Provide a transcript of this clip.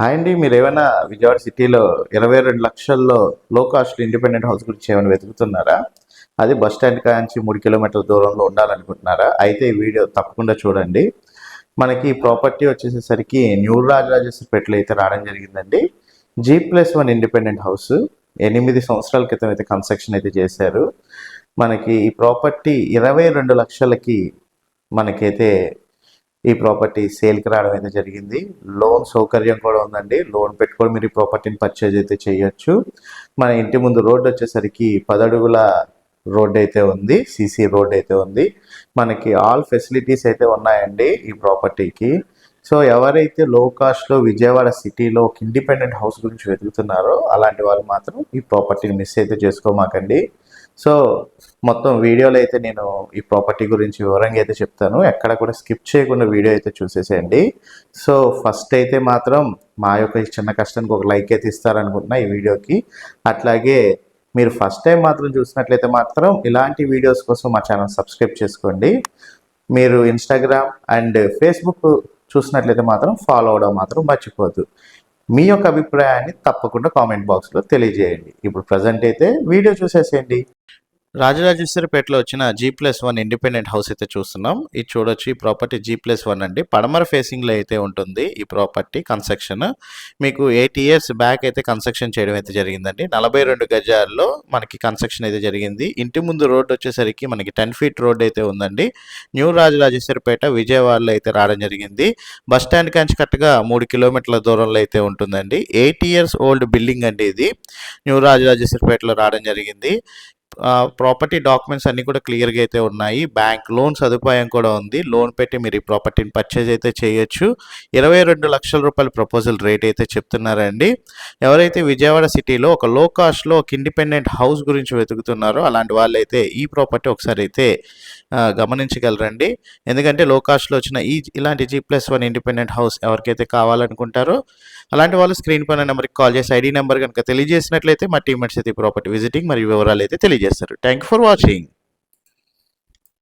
Hi అండి మీరు ఏమైనా విజయవాడ సిటీలో ఇరవై రెండు లక్షల్లో లో కాస్ట్ ఇండిపెండెంట్ హౌస్ గురించి ఏమైనా వెతుకుతున్నారా? అది బస్ స్టాండ్ కాంచి మూడు కిలోమీటర్ల దూరంలో ఉండాలనుకుంటున్నారా? అయితే ఈ వీడియో తప్పకుండా చూడండి. మనకి ప్రాపర్టీ వచ్చేసేసరికి న్యూ రాజరాజేశ్వరపేటలో అయితే రావడం జరిగిందండి. G plus one independent house ఎనిమిది సంవత్సరాల క్రితం అయితే కన్స్ట్రక్షన్ అయితే చేశారు. మనకి ఈ ప్రాపర్టీ ఇరవై రెండు లక్షలకి మనకైతే ఈ ప్రాపర్టీ సేల్కి రావడం అయితే జరిగింది. లోన్ సౌకర్యం కూడా ఉందండి. లోన్ పెట్టుకొని మీరు ఈ ప్రాపర్టీని పర్చేజ్ అయితే చేయొచ్చు. మన ఇంటి ముందు రోడ్డు వచ్చేసరికి పదడుగుల రోడ్ అయితే ఉంది. సీసీ రోడ్ అయితే ఉంది. మనకి ఆల్ ఫెసిలిటీస్ అయితే ఉన్నాయండి ఈ ప్రాపర్టీకి సో ఎవరైతే లో కాస్ట్లో విజయవాడ సిటీలో ఒక ఇండిపెండెంట్ హౌస్ గురించి వెతుకుతున్నారో అలాంటి వాళ్ళు మాత్రం ఈ ప్రాపర్టీని మిస్ అయితే చేసుకోమాకండి. సో మొత్తం వీడియోలో అయితే నేను ఈ ప్రాపర్టీ గురించి వివరంగా అయితే చెప్తాను. ఎక్కడ కూడా స్కిప్ చేయకుండా వీడియో అయితే చూసేసేయండి. సో ఫస్ట్ అయితే మాత్రం మా యొక్క చిన్న కష్టానికి ఒక లైక్ అయితే ఇస్తారనుకుంటున్నా ఈ వీడియోకి. అట్లాగే మీరు ఫస్ట్ టైం మాత్రం చూసినట్లయితే మాత్రం ఇలాంటి వీడియోస్ కోసం మా ఛానల్ సబ్స్క్రైబ్ చేసుకోండి. మీరు ఇన్స్టాగ్రామ్ అండ్ ఫేస్బుక్ చూసినట్లయితే మాత్రం ఫాలో అవడం మాత్రం మర్చిపోద్దు మీ యొక్క అభిప్రాయాన్ని తప్పకుండా కామెంట్ బాక్స్లో తెలియజేయండి. ఇప్పుడు ప్రజెంట్ అయితే వీడియో చూసేసేయండి. రాజరాజేశ్వరిపేటలో వచ్చిన G plus one independent house అయితే చూస్తున్నాం. ఇది చూడొచ్చు. ఈ ప్రాపర్టీ జీ ప్లస్ వన్ అండి. పడమర ఫేసింగ్లో అయితే ఉంటుంది ఈ ప్రాపర్టీ కన్స్ట్రక్షన్. మీకు ఎయిట్ ఇయర్స్ బ్యాక్ అయితే కన్స్ట్రక్షన్ చేయడం అయితే జరిగిందండి. నలభై రెండు గజాల్లో మనకి కన్స్ట్రక్షన్ అయితే జరిగింది. ఇంటి ముందు రోడ్ వచ్చేసరికి మనకి టెన్ ఫీట్ రోడ్ అయితే ఉందండి. న్యూ రాజరాజేశ్వరిపేట విజయవాడలో అయితే రావడం జరిగింది. బస్ స్టాండ్ కంచి కరెక్ట్గా మూడు కిలోమీటర్ల దూరంలో అయితే ఉంటుందండి. ఎయిట్ ఇయర్స్ ఓల్డ్ బిల్డింగ్ అండి ఇది. న్యూ రాజరాజేశ్వరిపేటలో రావడం జరిగింది. ప్రాపర్టీ డాక్యుమెంట్స్ అన్నీ కూడా క్లియర్గా అయితే ఉన్నాయి. బ్యాంక్ లోన్ సదుపాయం కూడా ఉంది. లోన్ పెట్టి మీరు ఈ ప్రాపర్టీని పర్చేజ్ అయితే చేయొచ్చు. ఇరవై రెండు లక్షల రూపాయల ప్రపోజల్ రేట్ అయితే చెప్తున్నారండి. ఎవరైతే విజయవాడ సిటీలో ఒక లో కాస్ట్లో ఒక ఇండిపెండెంట్ హౌస్ గురించి వెతుకుతున్నారో అలాంటి వాళ్ళైతే ఈ ప్రాపర్టీ ఒకసారి అయితే గమనించగలరండి. ఎందుకంటే లో కాస్ట్లో వచ్చిన ఈ ఇలాంటి G plus one independent house ఎవరికైతే కావాలనుకుంటారో అలాంటి వాళ్ళు స్క్రీన్ పైన నెంబర్కి కాల్ చేసి ఐడి నెంబర్ కనుక తెలియజేసినట్లయితే మా టీమ్మేట్స్ అయితే ఈ ప్రాపర్టీ విజిటింగ్ మరియు వివరాలు అయితే తెలియజేస్తారు. yes sir. Thank you for watching.